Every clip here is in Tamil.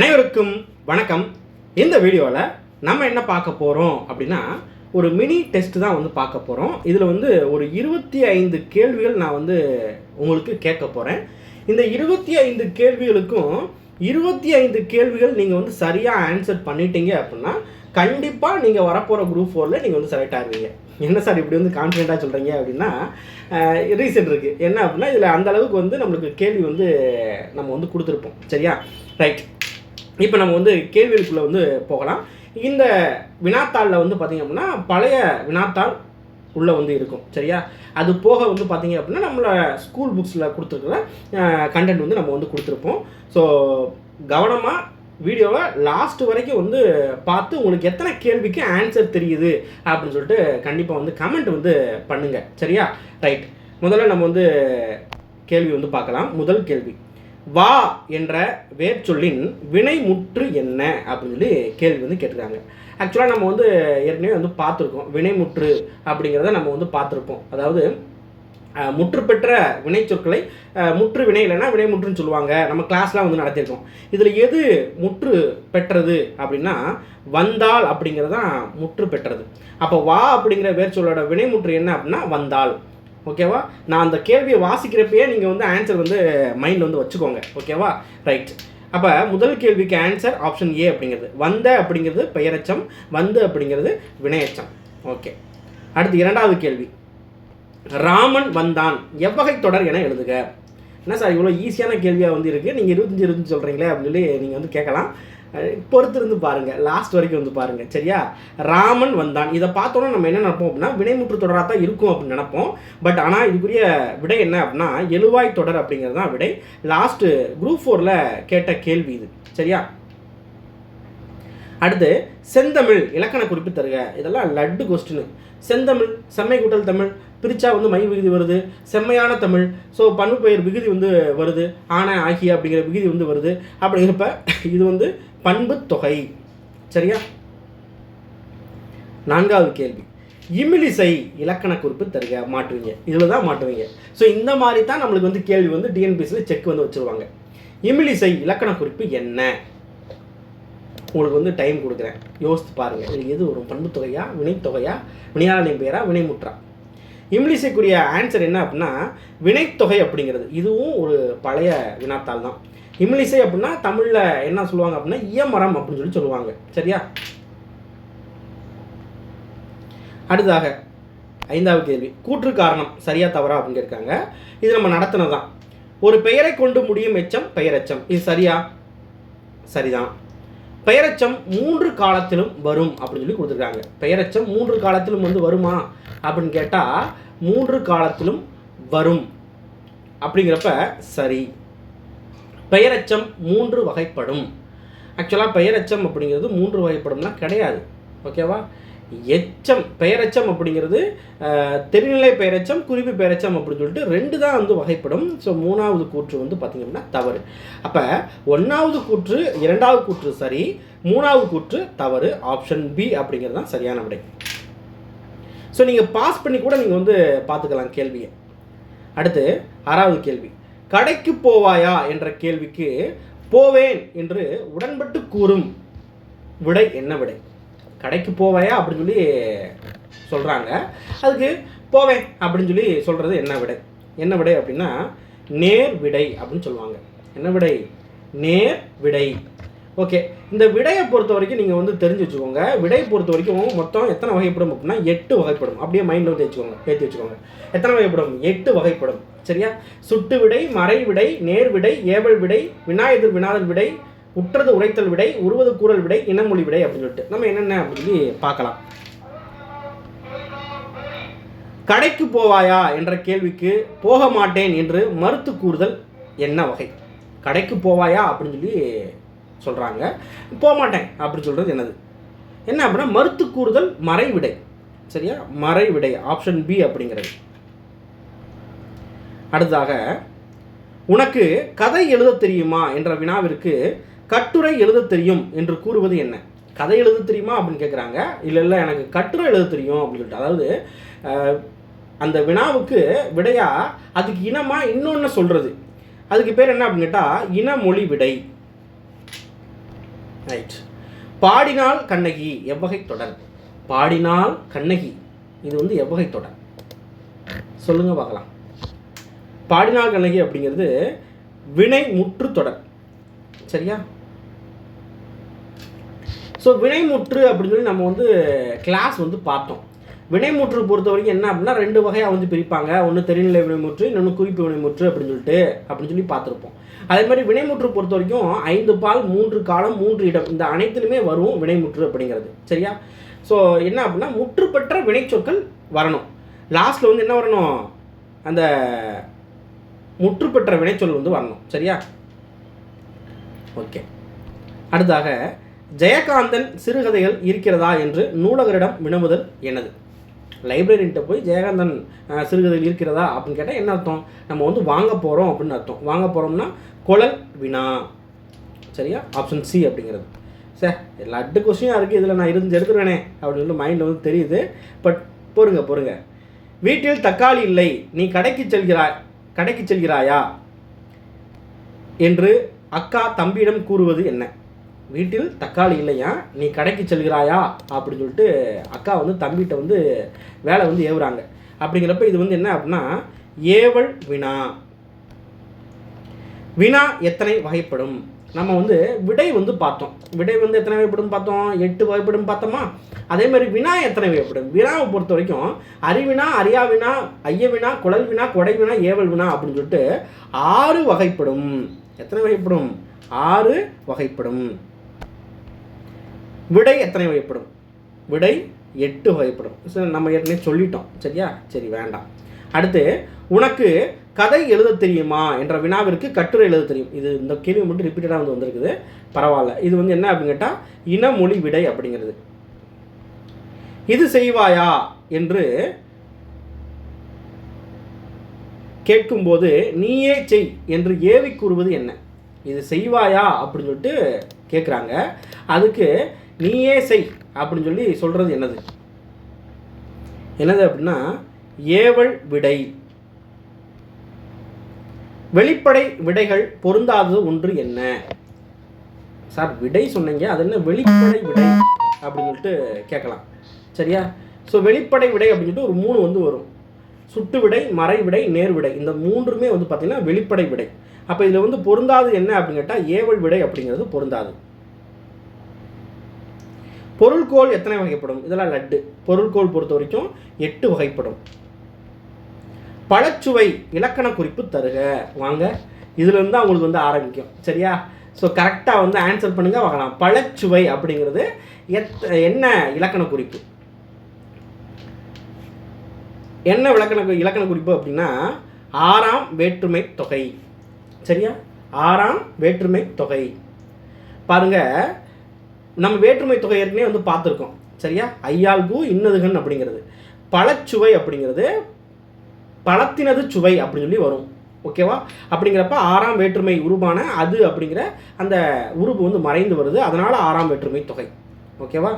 அனைவருக்கும் வணக்கம். இந்த வீடியோவில் நம்ம என்ன பார்க்க போகிறோம் அப்படின்னா ஒரு மினி டெஸ்ட் தான் வந்து பார்க்க போகிறோம் இதில் வந்து ஒரு இருபத்தி ஐந்து கேள்விகள் நான் வந்து உங்களுக்கு கேட்க போகிறேன் இந்த இருபத்தி ஐந்து கேள்விகளுக்கும் இருபத்தி ஐந்து கேள்விகள் நீங்கள் வந்து சரியாக ஆன்சர் பண்ணிட்டீங்க அப்படின்னா கண்டிப்பாக நீங்கள் வரப்போகிற குரூப் ஃபோரில் நீங்கள் வந்து செலக்ட் ஆகுவீங்க என்ன சார் இப்படி வந்து கான்ஃபிடென்ட்டாக சொல்கிறீங்க அப்படின்னா ரீசன் இருக்குது என்ன அப்படின்னா இதில் அந்த அளவுக்கு வந்து நம்மளுக்கு கேள்வி வந்து நம்ம வந்து கொடுத்துருப்போம். சரியா? ரைட் இப்போ நம்ம வந்து கேள்விகளுக்குள்ளே வந்து போகலாம். இந்த வினாத்தாளில் வந்து பார்த்திங்க அப்படின்னா பழைய வினாத்தாள் உள்ளே வந்து இருக்கும். சரியா? அது போக வந்து பார்த்தீங்க அப்படின்னா நம்மளை ஸ்கூல் புக்ஸில் கொடுத்துருக்குற கண்டென்ட் வந்து நம்ம வந்து கொடுத்துருப்போம். ஸோ கவனமாக வீடியோவை லாஸ்ட் வரைக்கும் வந்து பார்த்து உங்களுக்கு எத்தனை கேள்விக்கு ஆன்சர் தெரியுது அப்படின்னு சொல்லிட்டு கண்டிப்பாக வந்து கமெண்ட் வந்து பண்ணுங்கள் சரியா? ரைட் முதல்ல நம்ம வந்து கேள்வி வந்து பார்க்கலாம். முதல் கேள்வி. வா என்ற வேர்ச்சொல்லின் வினை முற்று என்ன? அப்படின்னு சொல்லி கேள்வி வந்து கேட்டிருக்காங்க ஆக்சுவலாக நம்ம வந்து ஏற்கனவே வந்து பார்த்துருக்கோம். வினைமுற்று அப்படிங்கிறத நம்ம வந்து பார்த்துருப்போம் அதாவது முற்று பெற்ற வினைச்சொற்களை சொற்களை முற்று வினை இல்லைன்னா வினைமுற்றுன்னு சொல்லுவாங்க. நம்ம கிளாஸ்லாம் வந்து நடத்தியிருக்கோம். இதில் எது முற்று பெற்றது அப்படின்னா வந்தால் அப்படிங்கிறது தான் முற்று பெற்றது. அப்போ வா அப்படிங்கிற வேர்ச்சொல்லோட வினைமுற்று என்ன அப்படின்னா வந்தால். ஓகேவா? நான் அந்த கேள்வியை வாசிக்கிறப்பயே நீங்கள் வந்து ஆன்சர் வந்து மைண்டில் வந்து வச்சுக்கோங்க. ஓகேவா? ரைட் அப்போ முதல் கேள்விக்கு ஆன்சர் ஆப்ஷன் ஏ அப்படிங்கிறது. வந்த அப்படிங்கிறது பெயரச்சம் வந்து அப்படிங்கிறது வினையச்சம். ஓகே அடுத்து இரண்டாவது கேள்வி. ராமன் வந்தான். எவ்வகை தொடர் என எழுதுக. என்ன சார் இவ்வளோ ஈஸியான கேள்வியாக வந்து இருக்குது நீங்கள் இருபத்தஞ்சி இருபத்தஞ்சு சொல்கிறீங்களே அப்படின்னு சொல்லி நீங்கள் வந்து கேட்கலாம். பொறுத்திருந்து பொறுத்து இருந்து பாருங்கள் லாஸ்ட் வரைக்கும் வந்து பாருங்கள் சரியா? ராமன் வந்தான். இதை பார்த்தோன்னா நம்ம என்ன நினைப்போம் அப்படின்னா வினைமுற்று தொடராக தான் இருக்கும் அப்படின்னு நினைப்போம். பட் ஆனால் இதுக்குரிய விடை என்ன அப்படின்னா எழுவாய் தொடர் அப்படிங்கிறது தான் விடை. லாஸ்ட்டு குரூப் ஃபோரில் கேட்ட கேள்வி இது. சரியா? அடுத்து செந்தமிழ் இலக்கண குறிப்பு தருக. இதெல்லாம் லட்டு கொஸ்டின் செந்தமிழ் செம்மை கூட்டல் தமிழ் பிரிச்சா வந்து மை விகுதி வருது. செம்மையான தமிழ் ஸோ பண்பு பெயர் விகுதி வந்து வருது. ஆன ஆகிய அப்படிங்கிற விகுதி வந்து வருது. அப்படிங்கிறப்ப இது வந்து பண்பு தொகை. சரியா? நான்காவது கேள்வி. இமிலிசை இலக்கண குறிப்பு தருக மாட்டுவீங்க இதில் தான் மாட்டுவீங்க ஸோ இந்த மாதிரி தான் நம்மளுக்கு வந்து கேள்வி வந்து டிஎன்பிஎஸ்சியில் செக் வந்து வச்சுருவாங்க. இமிலிசை இலக்கண குறிப்பு என்ன? உங்களுக்கு வந்து டைம் கொடுக்குறேன். யோசித்து பாருங்கள் இது எது வரும்? பண்புத்தொகையா வினைத்தொகையா வினையாளனின் பெயரா? வினைமுற்றா? இமிலிசைக்குரிய ஆன்சர் என்ன அப்படின்னா வினைத்தொகை அப்படிங்கிறது. இதுவும் ஒரு பழைய வினாத்தாள் தான் இங்கிலீஷை அப்படின்னா தமிழில் என்ன சொல்லுவாங்க அப்படின்னா இயமரம் அப்படின்னு சொல்லி சொல்லுவாங்க. சரியா? அடுத்ததாக ஐந்தாவது கேள்வி. கூற்று காரணம் சரியா தவறா அப்படின்னு இருக்காங்க இது நம்ம நடத்தினதான் ஒரு பெயரை கொண்டு முடியும் எச்சம் பெயரச்சம். இது சரியா? சரிதான். பெயரச்சம் மூன்று காலத்திலும் வரும் அப்படின்னு சொல்லி கொடுத்துருக்காங்க. பெயரச்சம் மூன்று காலத்திலும் வந்து வருமா அப்படின்னு கேட்டால் மூன்று காலத்திலும் வரும். அப்படிங்கிறப்ப சரி. பெயரச்சம் மூன்று வகைப்படும். ஆக்சுவலாக பெயரச்சம் அப்படிங்கிறது மூன்று வகைப்படும்னா கிடையாது. ஓகேவா எச்சம் பெயரச்சம் அப்படிங்கிறது தெரிநிலை பெயரச்சம் குறிப்பு பெயரச்சம் அப்படின்னு சொல்லிட்டு ரெண்டு தான் வந்து வகைப்படும். ஸோ மூணாவது கூற்று வந்து பார்த்திங்க அப்படின்னா தவறு. அப்போ ஒன்றாவது கூற்று இரண்டாவது கூற்று சரி மூணாவது கூற்று தவறு ஆப்ஷன் பி அப்படிங்கிறது தான் சரியான விடை. ஸோ நீங்கள் பாஸ் பண்ணி கூட நீங்கள் வந்து பார்த்துக்கலாம் கேள்வியை. அடுத்து ஆறாவது கேள்வி. கடைக்கு போவாயா என்ற கேள்விக்கு போவேன் என்று உடன்பட்டு கூறும் விடை என்ன விடை? கடைக்கு போவாயா அப்படின்னு சொல்லி சொல்கிறாங்க அதுக்கு போவேன் அப்படின்னு சொல்லி சொல்கிறது என்ன விடை? என்ன விடை அப்படின்னா நேர் விடை அப்படின்னு சொல்லுவாங்க. என்ன விடை? நேர் விடை. ஓகே இந்த விடையை பொறுத்த வரைக்கும் நீங்கள் வந்து தெரிஞ்சு வச்சுக்கோங்க. விடையை பொறுத்த வரைக்கும் மொத்தம் எத்தனை வகைப்படும் அப்படின்னா எட்டு வகைப்படும். அப்படியே மைண்டில் வந்து வச்சுக்கோங்க ஏற்றி வச்சுக்கோங்க. எத்தனை வகைப்படும்? எட்டு வகைப்படும். சரியா? சுட்டு விடை மறை விடை நேர் விடை ஏவல் விடை வினாயெதிர் வினாதல் விடை உற்றது உரைத்தல் விடை உருவது கூறல் விடை இனமொழி விடை அப்படின்னு சொல்லிட்டு நம்ம என்னென்ன அப்படின்னு சொல்லி பார்க்கலாம். கடைக்கு போவாயா என்ற கேள்விக்கு போக மாட்டேன் என்று மறுத்து கூறுதல் என்ன வகை? கடைக்கு போவாயா அப்படின்னு சொல்லி சொல்கிறாங்க போக மாட்டேன் அப்படின்னு சொல்கிறது என்னது? என்ன அப்படின்னா மறுத்து கூறுதல் மறைவிடை. சரியா? மறைவிடை ஆப்ஷன் பி அப்படிங்கிறது. அடுத்ததாக உனக்கு கதை எழுத தெரியுமா என்ற வினாவிற்கு கட்டுரை எழுத தெரியும் என்று கூறுவது என்ன? கதை எழுத தெரியுமா அப்படின்னு கேட்குறாங்க இல்லை இல்லை எனக்கு கட்டுரை எழுத தெரியும் அப்படின்னு சொல்லிட்டு. அதாவது அந்த வினாவுக்கு விடையாக அதுக்கு இனமாக இன்னொன்று சொல்கிறது அதுக்கு பேர் என்ன அப்படின்னு கேட்டால் இனமொழி விடை ரைட் பாடினால் கண்ணகி எவ்வகை தொடர்? பாடினால் கண்ணகி. இது வந்து எவ்வகை தொடர்? சொல்லுங்க பார்க்கலாம். பாடினால் கண்ணகி அப்படிங்கிறது வினை முற்று தொடர். சரியா? ஸோ வினைமுற்று அப்படின்னு சொல்லி நம்ம வந்து கிளாஸ் வந்து பார்த்தோம். வினைமுற்று பொறுத்த வரைக்கும் என்ன அப்படின்னா ரெண்டு வகையாக வந்து பிரிப்பாங்க. ஒன்று தெரிநிலை வினைமுற்று இன்னொன்று குறிப்பு வினைமுற்று அப்படின்னு சொல்லிட்டு அப்படின்னு சொல்லி பார்த்துருப்போம். அதே மாதிரி வினைமுற்று பொறுத்த வரைக்கும் ஐந்து பால் மூன்று காலம் மூன்று இடம் இந்த அனைத்துலையுமே வரும் வினைமுற்று அப்படிங்கிறது. சரியா? ஸோ என்ன அப்படின்னா முற்று பெற்ற வினைச்சொற்கள் வரணும். லாஸ்ட்டில் வந்து என்ன வரணும்? அந்த முற்று பெற்ற வினைச்சொல் வந்து வரணும். சரியா? ஓகே அடுத்தாக ஜெயகாந்தன் சிறுகதைகள் இருக்கிறதா என்று நூலகரிடம் வினவுதல் எனது. லைப்ரரின்ட்ட போய் ஜெயகாந்தன் சிறுகதைகள் இருக்கிறதா அப்படின்னு கேட்டால் என்ன அர்த்தம்? நம்ம வந்து வாங்க போகிறோம் அப்படின்னு அர்த்தம். வாங்க போகிறோம்னா குழல் வினா. சரியா? ஆப்ஷன் சி அப்படிங்கிறது சார் லட்டு கொஸ்டினாக இருக்குது இதில் நான் இருந்து எடுத்துருவேனே அப்படின்னு சொல்லி மைண்டில் வந்து தெரியுது. பட் பொறுங்க பொறுங்க வீட்டில் தக்காளி இல்லை. நீ கடைக்கு செல்கிறாய் கடைக்கு செல்கிறாயா? என்று அக்கா தம்பியிடம் கூறுவது என்ன? வீட்டில் தக்காளி இல்லையா? நீ கடைக்கு செல்கிறாயா? அப்படின்னு சொல்லிட்டு அக்கா வந்து தம்பிகிட்ட வந்து வேலை வந்து ஏவுறாங்க. அப்படிங்கிறப்ப இது வந்து என்ன அப்படின்னா ஏவல் வினா. வினா எத்தனை வகைப்படும்? நம்ம வந்து விடை வந்து பார்த்தோம். விடை வந்து எத்தனை வகைப்படும் பார்த்தோம்? எட்டு வகைப்படும் பார்த்தோமா? அதே மாதிரி வினா எத்தனை வகைப்படும்? வினாவை பொறுத்த வரைக்கும் அறிவினா அறியா வினா ஐய வினா குழல் வினா கொடை வினா ஏவல் வினா அப்படின்னு சொல்லிட்டு ஆறு வகைப்படும். எத்தனை வகைப்படும்? ஆறு வகைப்படும். விடை எத்தனை வகைப்படும்? விடை எட்டு வகைப்படும். நம்ம ஏற்கனவே சொல்லிட்டோம். சரியா? சரி வேண்டாம். அடுத்து உனக்கு கதை எழுத தெரியுமா என்ற வினாவிற்கு கட்டுரை எழுத தெரியும். இது இந்த கேள்வி மட்டும் ரிப்பீட்டடாக வந்து வந்திருக்குது. பரவாயில்ல. இது வந்து என்ன அப்படின்னு கேட்டால் இனமொழி விடை அப்படிங்கிறது. இது செய்வாயா என்று கேட்கும்போது நீயே செய் என்று ஏவி கூறுவது என்ன? இது செய்வாயா அப்படின்னு சொல்லிட்டு கேட்குறாங்க அதுக்கு நீயே செய் அப்படின்னு சொல்லி சொல்கிறது என்னது? என்னது அப்படின்னா ஏவல் விடை. வெளிப்படை விடைகள் பொருந்தாதது ஒன்று என்ன? சார் விடை சொன்னீங்க அது என்ன வெளிப்படை விடை அப்படின்னு சொல்லிட்டு கேட்கலாம். சரியா? ஸோ வெளிப்படை விடை அப்படின்னு சொல்லிட்டு ஒரு மூணு வந்து வரும். சுட்டு விடை மறை விடை நேர் விடை. இந்த மூன்றுமே வந்து பார்த்திங்கன்னா வெளிப்படை விடை. அப்போ இதில் வந்து பொருந்தாது என்ன அப்படின்னு கேட்டால் ஏவல் விடை அப்படிங்கிறது பொருந்தாது. பொருள்கோள் எத்தனை வகைப்படும்? இதெல்லாம் லட்டு. பொருள்கோள் பொறுத்த வரைக்கும் எட்டு வகைப்படும். பழச்சுவை இலக்கண குறிப்பு தருக. வாங்க. இதுலேருந்து தான் உங்களுக்கு வந்து ஆரம்பிக்கும். சரியா? ஸோ கரெக்டாக வந்து ஆன்சர் பண்ணுங்கள் வாங்கலாம் பழச்சுவை அப்படிங்கிறது எத் என்ன இலக்கண குறிப்பு? என்ன விளக்கண இலக்கண குறிப்பு அப்படின்னா ஆறாம் வேற்றுமை தொகை. சரியா? ஆறாம் வேற்றுமை தொகை. பாருங்க நம்ம வேற்றுமை தொகை ஏற்கனவே வந்து பார்த்துருக்கோம். சரியா? ஐயாள்கு இன்னதுகன் அப்படிங்கிறது. பழச்சுவை அப்படிங்கிறது பழத்தினது சுவை அப்படின்னு சொல்லி வரும். ஓகேவா அப்படிங்கிறப்ப ஆறாம் வேற்றுமை உருவான அது அப்படிங்கிற அந்த உருவு வந்து மறைந்து வருது. அதனால் ஆறாம் வேற்றுமை தொகை. ஓகேவா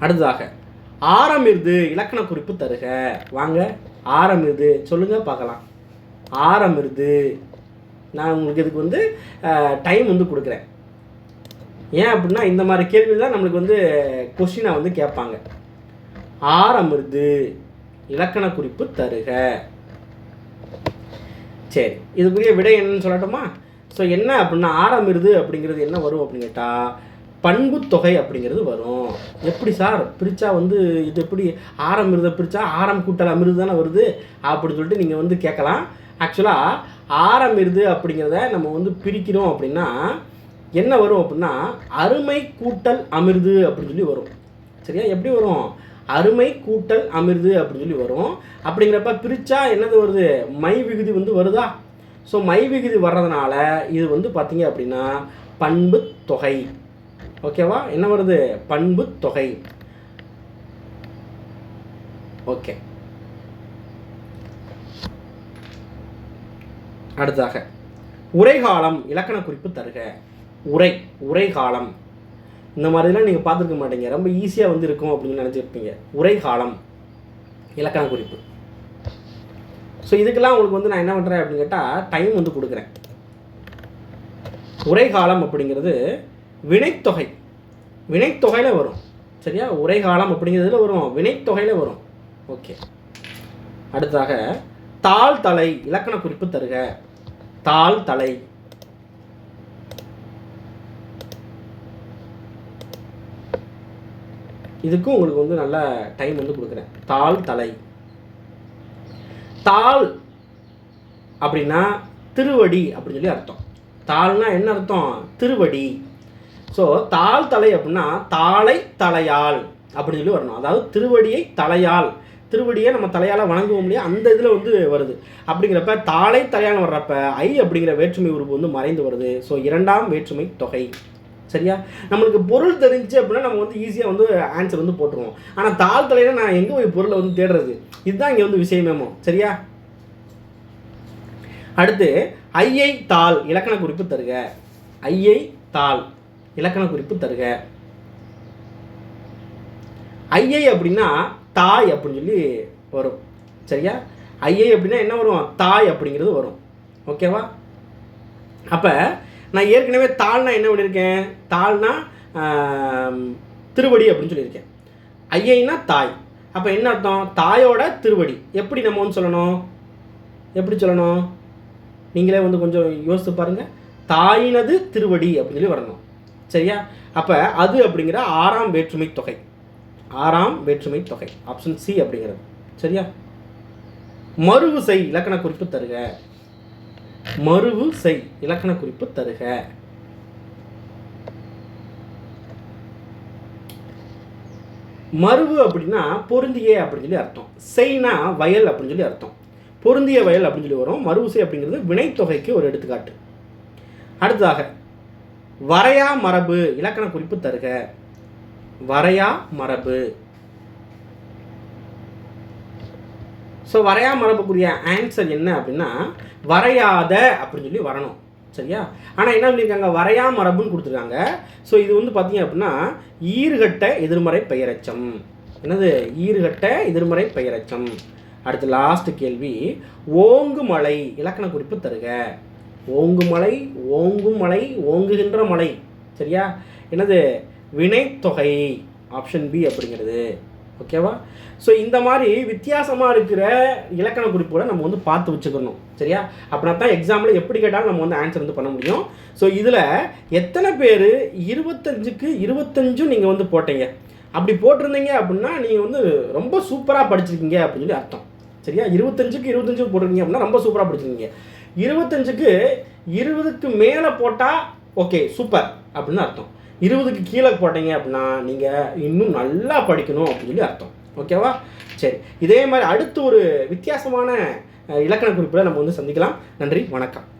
அடுத்ததாக ஆரமிருது இலக்கண குறிப்பு தருக. வாங்க ஆரமிருது. சொல்லுங்க பார்க்கலாம். ஆரமிருது. நான் உங்களுக்கு இதுக்கு வந்து டைம் வந்து கொடுக்குறேன். ஏன் அப்படின்னா இந்த மாதிரி கேள்வி தான் நம்மளுக்கு வந்து கொஷினாக வந்து கேட்பாங்க. ஆரமிருது இலக்கண குறிப்பு தருக. சரி இதுக்குரிய விடை என்னன்னு சொல்லட்டுமா? ஸோ என்ன அப்படின்னா ஆரமிருது அப்படிங்கிறது என்ன வரும் அப்படின்னு கேட்டால் பண்பு தொகை அப்படிங்கிறது வரும். எப்படி சார்? பிரித்தா வந்து இது எப்படி? ஆரம் இருதை பிரித்தா ஆரம் கூட்டல் அமிர்து தானே வருது? அப்படின்னு சொல்லிட்டு நீங்கள் வந்து கேட்கலாம். ஆக்சுவலாக ஆரம் இருது அப்படிங்கிறத நம்ம வந்து பிரிக்கிறோம் அப்படின்னா என்ன வரும் அப்படின்னா அருமை கூட்டல் அமிர்து அப்படின்னு சொல்லி வரும். சரியா? எப்படி வரும்? அருமை கூட்டல் அமிர்து அப்படின்னு சொல்லி வரும். அப்படிங்கிறப்ப பிரித்தா என்னது வருது? மை விகுதி வந்து வருதா? ஸோ மை விகுதி வர்றதுனால இது வந்து பார்த்தீங்க அப்படின்னா பண்பு தொகை. ஓகேவா என்ன வருது? பண்பு தொகை. ஓகே அடுத்ததாக உரைகாலம் இலக்கண குறிப்பு தருக. உரை உரைகாலம் இந்த மாதிரிலாம் நீங்கள் பார்த்துருக்க மாட்டீங்க. ரொம்ப ஈஸியாக வந்து இருக்கும் அப்படின்னு நினச்சிருப்பீங்க. உரைகாலம் இலக்கண குறிப்பு. ஸோ இதுக்கெல்லாம் உங்களுக்கு வந்து நான் என்ன பண்ணுறேன் அப்படின்னு கேட்டால் டைம் வந்து கொடுக்குறேன். உரைகாலம் அப்படிங்கிறது வினைத்தொகை. வினைத்தொகையில் வரும். சரியா? உரைகாலம் அப்படிங்கிறதுல வரும். வினைத்தொகையில் வரும். ஓகே அடுத்தாக தாள் தலை இலக்கண குறிப்பு தருக. தாள் தலை. இதுக்கும் உங்களுக்கு வந்து நல்ல டைம் வந்து கொடுக்குறேன். தாள் தலை. தாள் அப்படின்னா திருவடி அப்படின்னு சொல்லி அர்த்தம். தாள்னா என்ன அர்த்தம்? திருவடி. ஸோ தாள் தலை அப்படின்னா தாளை தலையால் அப்படின்னு சொல்லி வரணும். அதாவது திருவடியை தலையால் திருவடியை நம்ம தலையால் வணங்குவோம் இல்லையா? அந்த இதில் வந்து வருது. அப்படிங்கிறப்ப தாளை தலையால் வர்றப்ப ஐ அப்படிங்கிற வேற்றுமை உறுப்பு வந்து மறைந்து வருது. ஸோ இரண்டாம் வேற்றுமை தொகை. சரியா? நம்மளுக்கு பொருள் தெரிஞ்சு அப்படின்னா நம்ம வந்து ஈஸியாக வந்து ஆன்சர் வந்து போட்டுருவோம். ஆனால் தாள் தலையில நான் எங்கே போய் பொருளை வந்து தேடுறது? இதுதான் இங்கே வந்து விஷயமேமோ சரியா? அடுத்து ஐயை தாள் இலக்கண குறிப்பு தருக. ஐயை தாள் இலக்கண குறிப்பு தருக. ஐயை அப்படின்னா தாய் அப்படின்னு சொல்லி வரும். சரியா? ஐயை அப்படின்னா என்ன வரும்? தாய் அப்படிங்கிறது வரும். ஓகேவா? அப்போ நான் ஏற்கனவே தாள்னா என்ன பண்ணியிருக்கேன் தாள்னா திருவடி அப்படின்னு சொல்லியிருக்கேன். ஐயைனா தாய். அப்போ என்ன அர்த்தம்? தாயோட திருவடி. எப்படி நம்ம வந்து சொல்லணும்? எப்படி சொல்லணும்? நீங்களே வந்து கொஞ்சம் யோசித்து பாருங்கள் தாயினது திருவடி அப்படின்னு சொல்லி வரணும். சரியா? அப்போ அது அப்படிங்கிற ஆறாம் வேற்றுமை தொகை. ஆறாம் வேற்றுமை தொகை. ஆப்ஷன் சி அப்படிங்கிறது. சரியா? மறுவு இலக்கண குறிப்பு தருக. மறுவு செய். இலக்கண குறிப்பு தருக. மருவு அப்படின்னா பொருந்திய அப்படின்னு சொல்லி அர்த்தம். செய்னா வயல் அப்படின்னு சொல்லி அர்த்தம். பொருந்திய வயல் அப்படின்னு சொல்லி வரும். மறுவுசை அப்படிங்கிறது வினைத்தொகைக்கு ஒரு எடுத்துக்காட்டு. அடுத்ததாக வரையா மரபு. இலக்கண குறிப்பு தருக. வரையா மரபு. ஸோ வரையா மரபுக்குரிய ஆன்சர் என்ன அப்படின்னா வரையாத அப்படின்னு சொல்லி வரணும். சரியா? ஆனால் என்ன பண்ணியிருக்காங்க வரையா மரபுன்னு கொடுத்துருக்காங்க. ஸோ இது வந்து பார்த்தீங்க அப்படின்னா ஈர்கட்ட எதிர்மறை பெயரச்சம். என்னது? ஈர்கட்ட எதிர்மறை பெயரச்சம். அடுத்து லாஸ்ட் கேள்வி. ஓங்கு மலை இலக்கண குறிப்பு தருக. ஓங்கு மலை ஓங்கும் மலை ஓங்குகின்ற மலை. சரியா? என்னது? வினைத்தொகை ஆப்ஷன் பி அப்படிங்கிறது. ஓகேவா? ஸோ இந்த மாதிரி வித்தியாசமாக இருக்கிற இலக்கண குறிப்புகளை நம்ம வந்து பார்த்து வச்சுக்கணும். சரியா? அப்படின்னா தான் எக்ஸாமில் எப்படி கேட்டாலும் நம்ம வந்து ஆன்சர் வந்து பண்ண முடியும். ஸோ இதில் எத்தனை பேர் இருபத்தஞ்சுக்கு இருபத்தஞ்சும் நீங்கள் வந்து போட்டீங்க? அப்படி போட்டிருந்தீங்க அப்படின்னா நீங்கள் வந்து ரொம்ப சூப்பராக படிச்சிருக்கீங்க அப்படின்னு சொல்லி அர்த்தம். சரியா? இருபத்தஞ்சுக்கு இருபத்தஞ்சு போட்டிருக்கீங்க அப்படின்னா ரொம்ப சூப்பராக படிச்சிருக்கீங்க. இருபத்தஞ்சுக்கு இருபதுக்கு மேலே போட்டால் ஓகே சூப்பர் அப்படின்னு அர்த்தம். இருபதுக்கு கீழே போட்டீங்க அப்படின்னா நீங்கள் இன்னும் நல்லா படிக்கணும் அப்படின்னு சொல்லி அர்த்தம். ஓகேவா? சரி. இதே மாதிரி அடுத்து ஒரு வித்தியாசமான இலக்கண குறிப்பில் நம்ம வந்து சந்திக்கலாம். நன்றி. வணக்கம்.